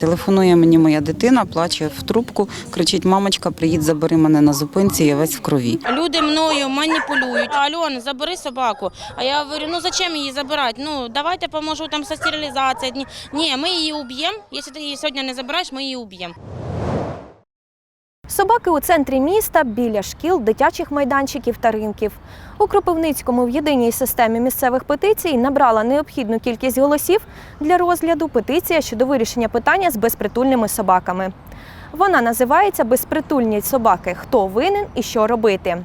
Телефонує мені моя дитина, плаче в трубку, кричить: мамочка, приїдь, забери мене на зупинці, я весь в крові. Люди мною маніпулюють. Альон, забери собаку. А я говорю, ну зачем її забирати? Ну давайте поможу там со стерилізацією. Ні, ми її уб'ємо. Якщо ти її сьогодні не забираєш, ми її уб'ємо. Собаки у центрі міста, біля шкіл, дитячих майданчиків та ринків. У Кропивницькому в єдиній системі місцевих петицій набрала необхідну кількість голосів для розгляду петиція щодо вирішення питання з безпритульними собаками. Вона називається Безпритульні собаки. Хто винен і що робити.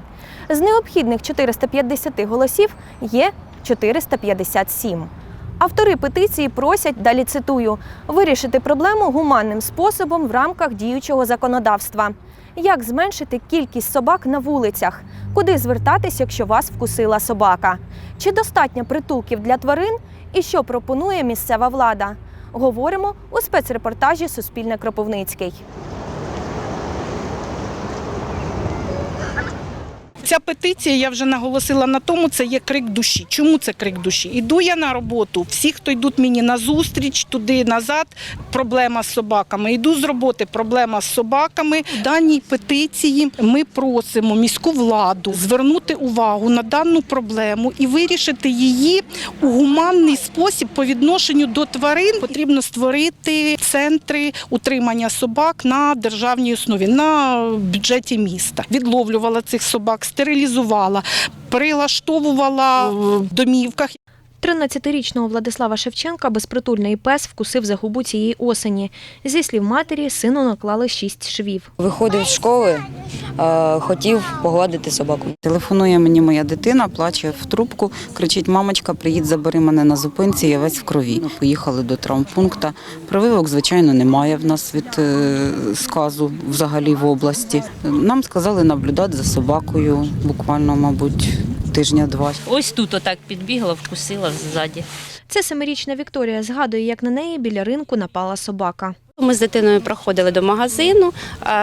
З необхідних 450 голосів є 457. Автори петиції просять, далі цитую, вирішити проблему гуманним способом в рамках діючого законодавства. Як зменшити кількість собак на вулицях? Куди звертатись, якщо вас вкусила собака? Чи достатньо притулків для тварин? І що пропонує місцева влада? Говоримо у спецрепортажі Суспільне Кропивницький. Ця петиція, я вже наголосила на тому, це є крик душі. Чому це крик душі? Іду я на роботу, всі, хто йдуть мені на зустріч, туди назад, проблема з собаками. Йду з роботи, проблема з собаками. В даній петиції ми просимо міську владу звернути увагу на дану проблему і вирішити її у гуманний спосіб по відношенню до тварин. Потрібно створити центри утримання собак на державній основі, на бюджеті міста. Відловлювала цих собак, стерилізувала, прилаштовувала в домівках. 13-річного Владислава Шевченка безпритульний пес вкусив за губу цієї осені. Зі слів матері, сину наклали шість швів. Виходив з школи, е, хотів погладити собаку. Телефонує мені моя дитина, плаче в трубку, кричить: мамочка, приїдь, забери мене на зупинці, я весь в крові. Поїхали до травмпункту. Прививок, звичайно, немає в нас від е, сказу взагалі в області. Нам сказали наблюдати за собакою, буквально, мабуть, тижня-два. Ось тут отак підбігла, вкусила ззаді. Це семирічна Вікторія згадує, як на неї біля ринку напала собака. Ми з дитиною проходили до магазину,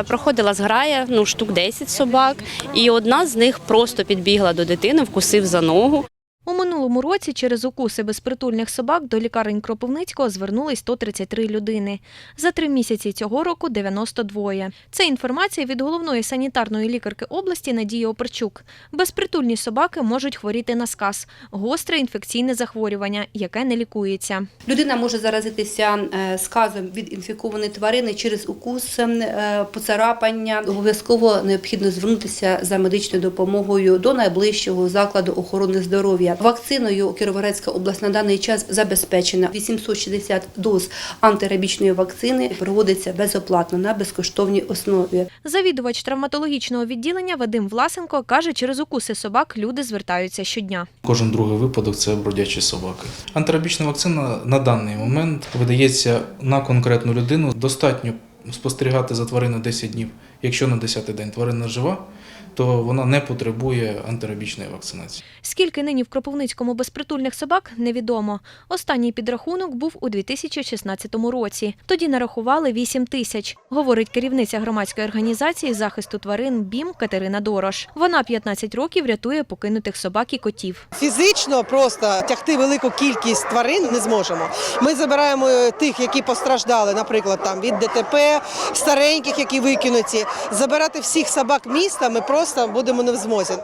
проходила зграя, ну штук 10 собак, і одна з них просто підбігла до дитини, вкусив за ногу. У минулому році через укуси безпритульних собак до лікарень Кропивницького звернулись 133 людини. За три місяці цього року 92. Це інформація від головної санітарної лікарки області Надії Оперчук. Безпритульні собаки можуть хворіти на сказ – гостре інфекційне захворювання, яке не лікується. Людина може заразитися е, сказом від інфікованої тварини через укус, е, поцарапання. Обов'язково необхідно звернутися за медичною допомогою до найближчого закладу охорони здоров'я. Вакциною Кіровоградська область на даний час забезпечена 860 доз антирабічної вакцини. Проводиться безоплатно на безкоштовній основі. Завідувач травматологічного відділення Вадим Власенко каже, через укуси собак люди звертаються щодня. Кожен другий випадок це бродячі собаки. Антирабічна вакцина на даний момент видається на конкретну людину. Достатньо спостерігати за твариною 10 днів. Якщо на 10-й день тварина жива, то вона не потребує антирабічної вакцинації. Скільки нині в Кропивницькому безпритульних собак, невідомо. Останній підрахунок був у 2016 році. Тоді нарахували 8 тисяч, говорить керівниця громадської організації захисту тварин БІМ Катерина Дорош. Вона 15 років рятує покинутих собак і котів. Фізично просто тягти велику кількість тварин не зможемо. Ми забираємо тих, які постраждали, наприклад, там від ДТП, стареньких, які викинуті. Забирати всіх собак міста ми просто будемо не в змозі.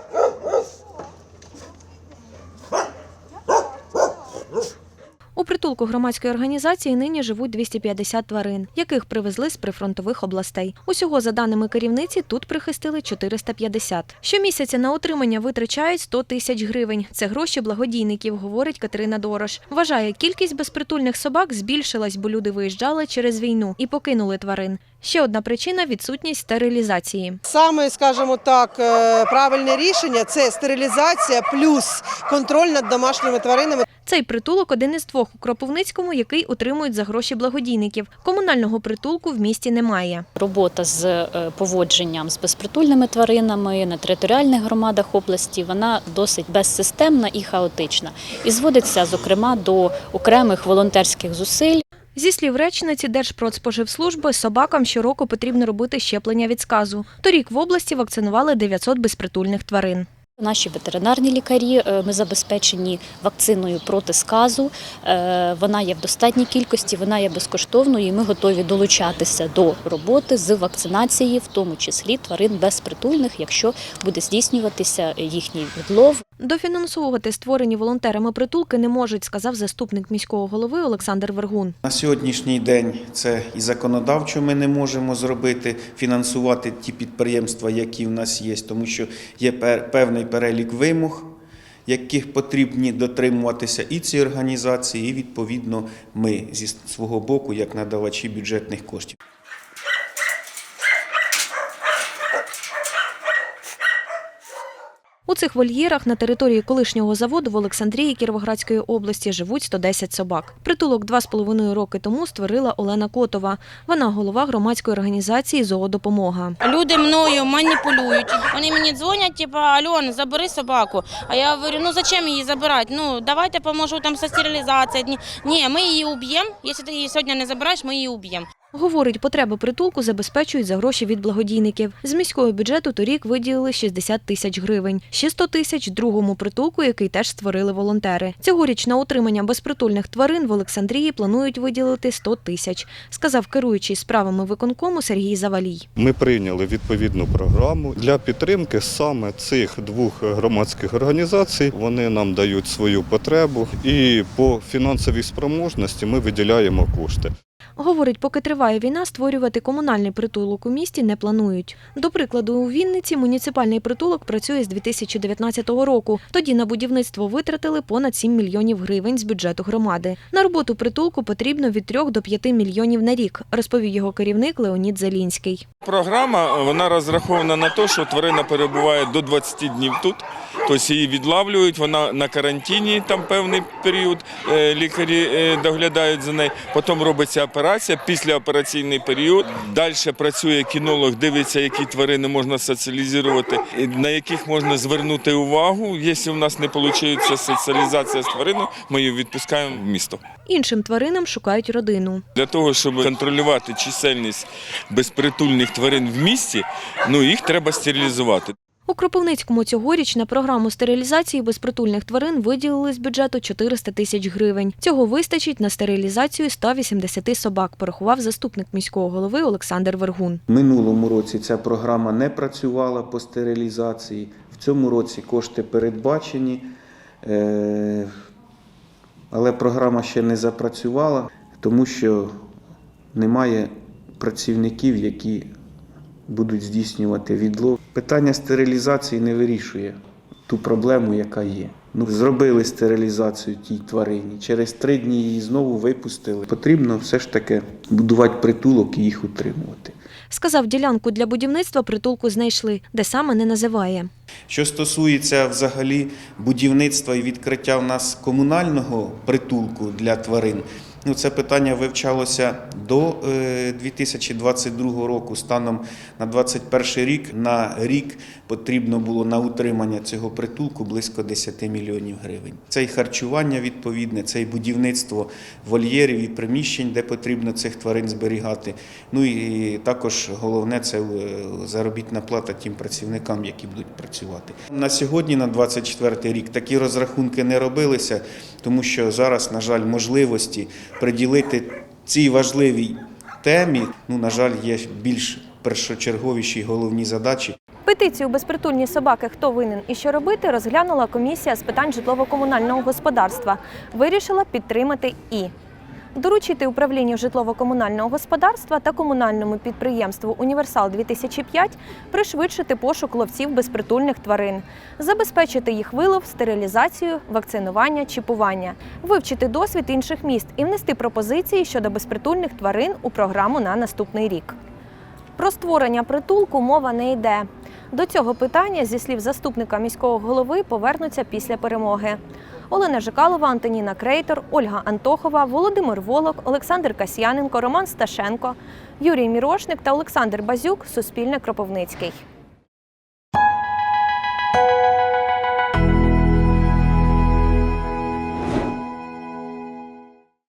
У притулку громадської організації нині живуть 250 тварин, яких привезли з прифронтових областей. Усього, за даними керівниці, тут прихистили 450. Щомісяця на утримання витрачають 100 тисяч гривень. Це гроші благодійників, говорить Катерина Дорош. Вважає, кількість безпритульних собак збільшилась, бо люди виїжджали через війну і покинули тварин. Ще одна причина відсутність стерилізації. Саме, скажімо так, е, правильне рішення це стерилізація плюс контроль над домашніми тваринами. Цей притулок один із двох у Кропивницькому, який утримують за гроші благодійників. Комунального притулку в місті немає. Робота з е, поводженням з безпритульними тваринами на територіальних громадах області вона досить безсистемна і хаотична. І зводиться, зокрема, до окремих волонтерських зусиль. Зі слів речниці Держпродспоживслужби, собакам щороку потрібно робити щеплення від сказу. Торік в області вакцинували 900 безпритульних тварин. Наші ветеринарні лікарі е, ми забезпечені вакциною проти сказу. Е, Вона є в достатній кількості, вона є безкоштовною, і ми готові долучатися до роботи з вакцинації, в тому числі тварин безпритульних, якщо буде здійснюватися їхній відлов. Дофінансовувати створені волонтерами притулки не можуть, сказав заступник міського голови Олександр Вергун. На сьогоднішній день це і законодавчо ми не можемо зробити, фінансувати ті підприємства, які в нас є, тому що є певний перелік вимог, яких потрібні дотримуватися і ці організації, і відповідно ми зі свого боку, як надавачі бюджетних коштів. У цих вольєрах на території колишнього заводу в Олександрії Кіровоградської області живуть 110 собак. Притулок два з половиною роки тому створила Олена Котова. Вона голова громадської організації Зоодопомога. Люди мною маніпулюють. Вони мені дзвонять, типу, Альон, забери собаку. А я говорю, ну зачем її забирати? Ну давайте поможу там со стерилізацією. Ні, ми її уб'ємо. Якщо ти її сьогодні не забираєш, ми її уб'ємо. Говорить, потреби притулку забезпечують за гроші від благодійників. З міського бюджету торік виділили 60 тисяч гривень. Ще 100 тисяч другому притулку, який теж створили волонтери. Цьогоріч на утримання безпритульних тварин в Олександрії планують виділити 100 тисяч, сказав керуючий справами виконкому Сергій Завалій. Ми прийняли відповідну програму для підтримки саме цих двох громадських організацій. Вони нам дають свою потребу, і по фінансовій спроможності ми виділяємо кошти. Говорить, поки триває війна, створювати комунальний притулок у місті не планують. До прикладу, у Вінниці муніципальний притулок працює з 2019 року. Тоді на будівництво витратили понад 7 мільйонів гривень з бюджету громади. На роботу притулку потрібно від 3 до 5 мільйонів на рік, розповів його керівник Леонід Залінський. Програма вона розрахована на те, що тварина перебуває до 20 днів тут. Тобто її відлавлюють, вона на карантині там певний період, е, лікарі е, доглядають за нею. Потім робиться операція, післяопераційний період. Далі працює кінолог, дивиться, які тварини можна соціалізувати, на яких можна звернути увагу. Якщо в нас не виходить соціалізація з твариною, ми її відпускаємо в місто. Іншим тваринам шукають родину. Для того, щоб контролювати чисельність безпритульних тварин в місті, ну їх треба стерилізувати. У Кропивницькому цьогоріч на програму стерилізації безпритульних тварин виділили з бюджету 400 тисяч гривень. Цього вистачить на стерилізацію 180 собак, порахував заступник міського голови Олександр Вергун. Минулому році ця програма не працювала по стерилізації. В цьому році кошти передбачені, е, але програма ще не запрацювала, тому що немає працівників, які будуть здійснювати відлов. Питання стерилізації не вирішує ту проблему, яка є. Ну, зробили стерилізацію тій тварині. Через три дні її знову випустили. Потрібно все ж таки будувати притулок і їх утримувати. Сказав, ділянку для будівництва притулку знайшли, де саме не називає. Що стосується взагалі будівництва і відкриття в нас комунального притулку для тварин, ну це питання вивчалося до е, 2022 року. Станом на 2021 рік на рік потрібно було на утримання цього притулку близько 10 мільйонів гривень. Це і харчування відповідне, це і будівництво вольєрів і приміщень, де потрібно цих тварин зберігати. Ну і також головне це е, заробітна плата тим працівникам, які будуть працювати. На сьогодні, на 24 рік, такі розрахунки не робилися, тому що зараз, на жаль, можливості приділити цій важливій темі, ну, на жаль, є більш першочерговіші головні задачі. Петицію безпритульні собаки Хто винен і що робити розглянула комісія з питань житлово-комунального господарства. Вирішила підтримати і доручити управлінню житлово-комунального господарства та комунальному підприємству Універсал 2005 пришвидшити пошук ловців безпритульних тварин, забезпечити їх вилов, стерилізацію, вакцинування, чіпування, вивчити досвід інших міст і внести пропозиції щодо безпритульних тварин у програму на наступний рік. Про створення притулку мова не йде. До цього питання, зі слів заступника міського голови, повернуться після перемоги. Олена Жикалова, Антоніна Крейтор, Ольга Антохова, Володимир Волок, Олександр Касьяненко, Роман Сташенко, Юрій Мірошник та Олександр Базюк Суспільне Кропивницький.